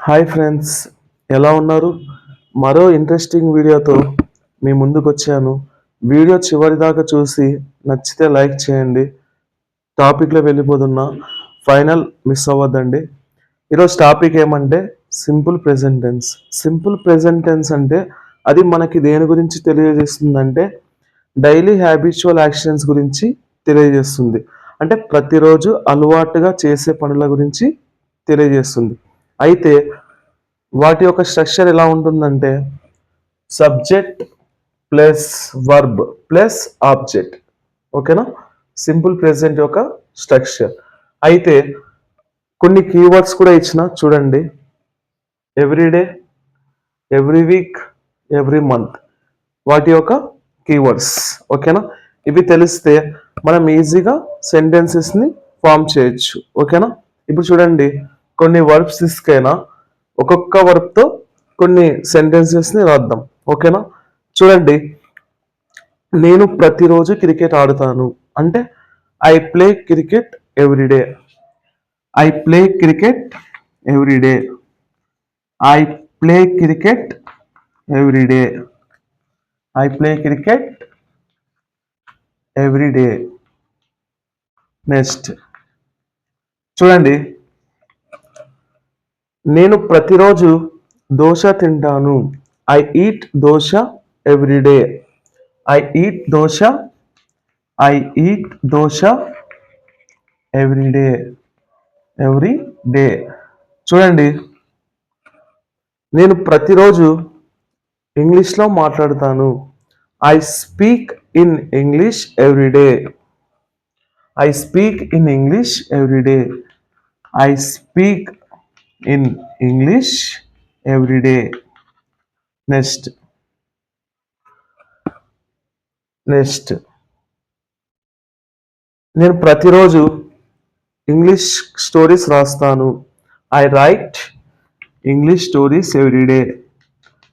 Hi friends ఎలా ఉన్నారు? మరో ఇంట్రెస్టింగ్ వీడియోతో మీ ముందుకు వచ్చాను వీడియో చివరి దాకా చూసి నచ్చితే లైక్ చేయండి. టాపిక్లో వెళ్ళిపోతున్నా ఫైనల్ మిస్ అవ్వద్దండి. ఈరోజు టాపిక్ ఏమంటే సింపుల్ ప్రెజెంటెన్స్ సింపుల్ ప్రెజెంటెన్స్ అంటే అది మనకి దేని గురించి తెలియజేస్తుందంటే డైలీ హ్యాబిచువల్ యాక్షన్స్ గురించి తెలియజేస్తుంది. అంటే ప్రతిరోజు అలవాటుగా చేసే పనుల గురించి తెలియజేస్తుంది. అయితే వాటి యొక్క స్ట్రక్చర్ ఎలా ఉంటుందంటే subject plus verb plus object. ఓకేనా? సింపుల్ ప్రెజెంట్ యొక్క స్ట్రక్చర్. అయితే కొన్ని కీవర్డ్స్ కూడా ఇచ్చిన చూడండి. Everyday every week every month వాటి యొక్క కీవర్డ్స్ ఓకేనా? ఇవి తెలిస్తే మనం ఈజీగా సెంటెన్సెస్ని ఫామ్ చేయొచ్చు. ఓకేనా? ఇప్పుడు చూడండి. కొన్ని వర్బ్స్ తీసుకైనా ఒక్కొక్క వర్బ్తో కొన్ని సెంటెన్సెస్ని రాద్దాం. ఓకేనా? చూడండి. నేను ప్రతిరోజు క్రికెట్ ఆడుతాను. అంటే I play cricket everyday I play cricket everyday I play cricket everyday I play cricket everyday next చూడండి. నేను ప్రతిరోజు దోశ తింటాను. I eat dosa everyday I eat dosa I eat dosa everyday every day చూడండి నేను ప్రతిరోజు ఇంగ్లీష్లో మాట్లాడతాను. I speak in English everyday I speak in English everyday I speak in English everyday next next నేను ప్రతిరోజు ఇంగ్లీష్ స్టోరీస్ రాస్తాను. I write English stories everyday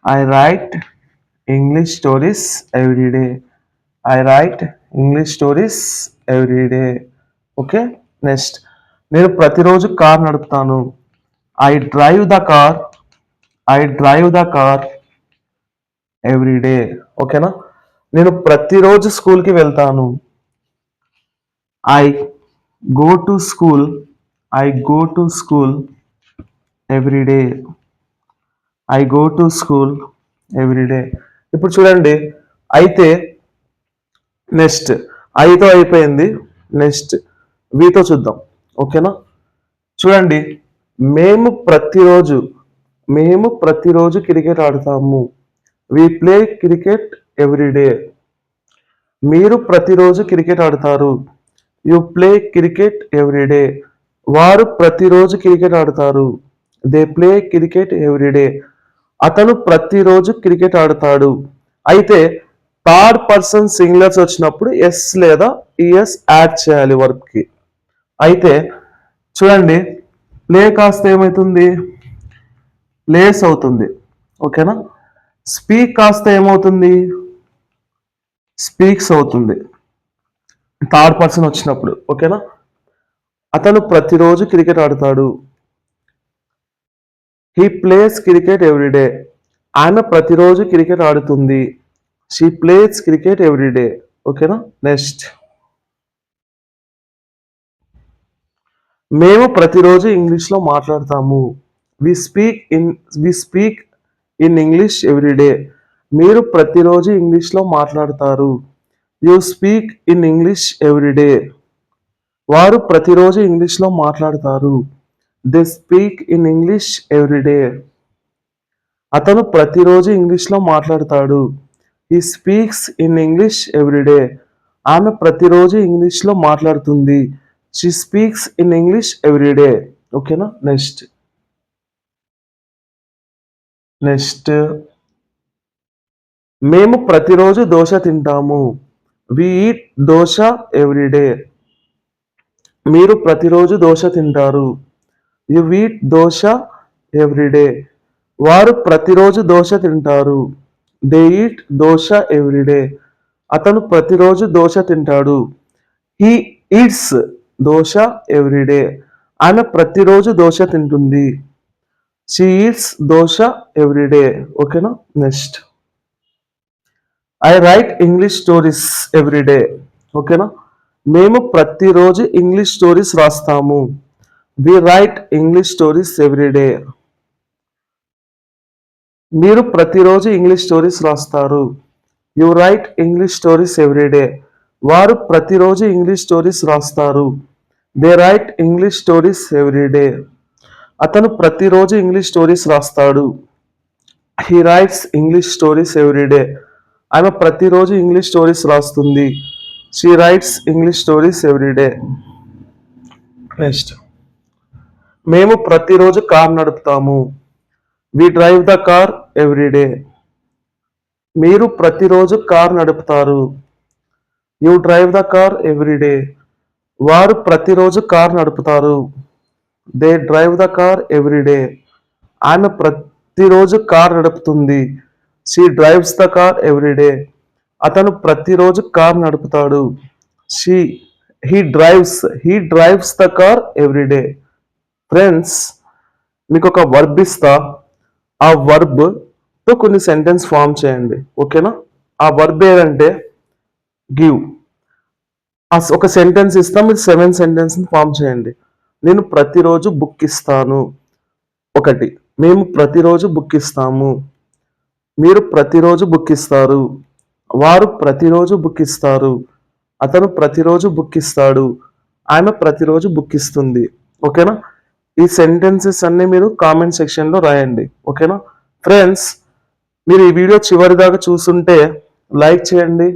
I write English stories everyday I write English stories everyday okay next నేను ప్రతిరోజు car నడుపుతాను. I drive the car I drive the car every day ఓకేనా నేను ప్రతిరోజు స్కూల్కి వెళ్తాను. I go to school I go to school every day I go to school everyday ఇప్పుడు చూడండి. అయితే నెక్స్ట్ ఐతో అయిపోయింది. నెక్స్ట్ వీతో చూద్దాం. ఓకేనా చూడండి. మేము ప్రతిరోజు మేము ప్రతిరోజు క్రికెట్ ఆడతాము. వి ప్లే క్రికెట్ ఎవ్రీడే మీరు ప్రతిరోజు క్రికెట్ ఆడతారు. యు ప్లే క్రికెట్ ఎవ్రీడే వారు ప్రతిరోజు క్రికెట్ ఆడతారు. దే ప్లే క్రికెట్ ఎవ్రీడే అతను ప్రతిరోజు క్రికెట్ ఆడతాడు. అయితే థర్డ్ పర్సన్ సింగులర్స్ వచ్చినప్పుడు ఎస్ లేదా ఈఎస్ యాడ్ చేయాలి వర్క్కి అయితే చూడండి ప్లే కాస్త ఏమవుతుంది ప్లేస్ అవుతుంది. ఓకేనా? స్పీక్ కాస్త ఏమవుతుంది? స్పీక్స్ అవుతుంది. థర్డ్ పర్సన్ వచ్చినప్పుడు. ఓకేనా? అతను ప్రతిరోజు క్రికెట్ ఆడతాడు. హీ ప్లేస్ క్రికెట్ ఎవ్రీడే ఆమె ప్రతిరోజు క్రికెట్ ఆడుతుంది. షీ ప్లేస్ క్రికెట్ ఎవ్రీడే ఓకేనా? నెక్స్ట్. మేము ప్రతిరోజు ఇంగ్లీష్లో మాట్లాడతాము. We speak in we speak in English everyday మీరు ప్రతిరోజు ఇంగ్లీష్లో మాట్లాడతారు. You speak in English everyday వారు ప్రతిరోజు ఇంగ్లీష్లో మాట్లాడతారు. They speak in English everyday అతను ప్రతిరోజు ఇంగ్లీష్లో మాట్లాడతాడు. ఈ స్పీక్స్ ఇన్ ఇంగ్లీష్ ఎవ్రీడే ఆమె ప్రతిరోజు ఇంగ్లీష్లో మాట్లాడుతుంది. She speaks in English everyday ఓకేనా నెక్స్ట్ నెక్స్ట్ మేము ప్రతిరోజు దోశ తింటాము. వి ఈట్ దోశ ఎవ్రీడే మీరు ప్రతిరోజు దోశ తింటారు. యు వీట్ దోశ ఎవ్రీడే వారు ప్రతిరోజు దోశ తింటారు. దే ఈట్ దోశ ఎవ్రీడే అతను ప్రతిరోజు దోశ తింటాడు. హీ ఈట్స్ దోశ ఎవ్రీడే ఆమె ప్రతిరోజు దోశ తింటుంది. షీ ఈట్స్ దోశ ఎవ్రీడే ఓకేనా next I write English stories everyday ఓకేనా మేము ప్రతిరోజు ఇంగ్లీష్ స్టోరీస్ రాస్తాము. We write English stories everyday మీరు ప్రతిరోజు ఇంగ్లీష్ స్టోరీస్ రాస్తారు. You write English stories everyday వారు ప్రతిరోజు ఇంగ్లీష్ స్టోరీస్ రాస్తారు. They write English stories everyday అతను ప్రతిరోజు ఇంగ్లీష్ స్టోరీస్ రాస్తాడు. He writes English stories everyday ఆమె ప్రతిరోజు ఇంగ్లీష్ స్టోరీస్ రాస్తుంది. She writes English stories everyday next మేము ప్రతిరోజు కార్ నడుపుతాము. We drive the car everyday మీరు ప్రతిరోజు కార్ నడుపుతారు. You drive the car everyday వారు ప్రతిరోజు కార్ నడుపుతారు. They drive the car everyday ఆమె ప్రతిరోజు కార్ నడుపుతుంది. She drives the car everyday అతను ప్రతిరోజు car నడుపుతాడు. She he drives he drives the car everyday friends మీకు ఒక వర్బ్ ఇస్తా. ఆ వర్బ్తో కొన్ని సెంటెన్స్ ఫామ్ చేయండి. ఓకేనా ఆ వర్బ్ ఏదంటే గివ్. ఒక సెంటెన్స్ ఇస్తాం మీరు సెవెన్ సెంటెన్స్ని ఫామ్ చేయండి. నేను ప్రతిరోజు బుక్ ఇస్తాను. ఒకటి మేము ప్రతిరోజు బుక్ ఇస్తాము. మీరు ప్రతిరోజు బుక్ ఇస్తారు. వారు ప్రతిరోజు బుక్ ఇస్తారు. అతను ప్రతిరోజు బుక్ ఇస్తాడు. ఆమె ప్రతిరోజు బుక్ ఇస్తుంది. ఓకేనా? ఈ సెంటెన్సెస్ అన్నీ మీరు కామెంట్ సెక్షన్లో రాయండి. ఓకేనా? ఫ్రెండ్స్ మీరు ఈ వీడియో చివరి దాకా చూస్తుంటే లైక్ చేయండి.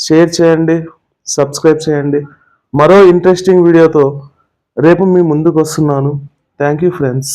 షేర్ చేయండి సబ్స్క్రైబ్ చేయండి. మరో ఇంట్రెస్టింగ్ వీడియోతో రేపు మీ ముందుకు వస్తున్నాను. Thank you friends.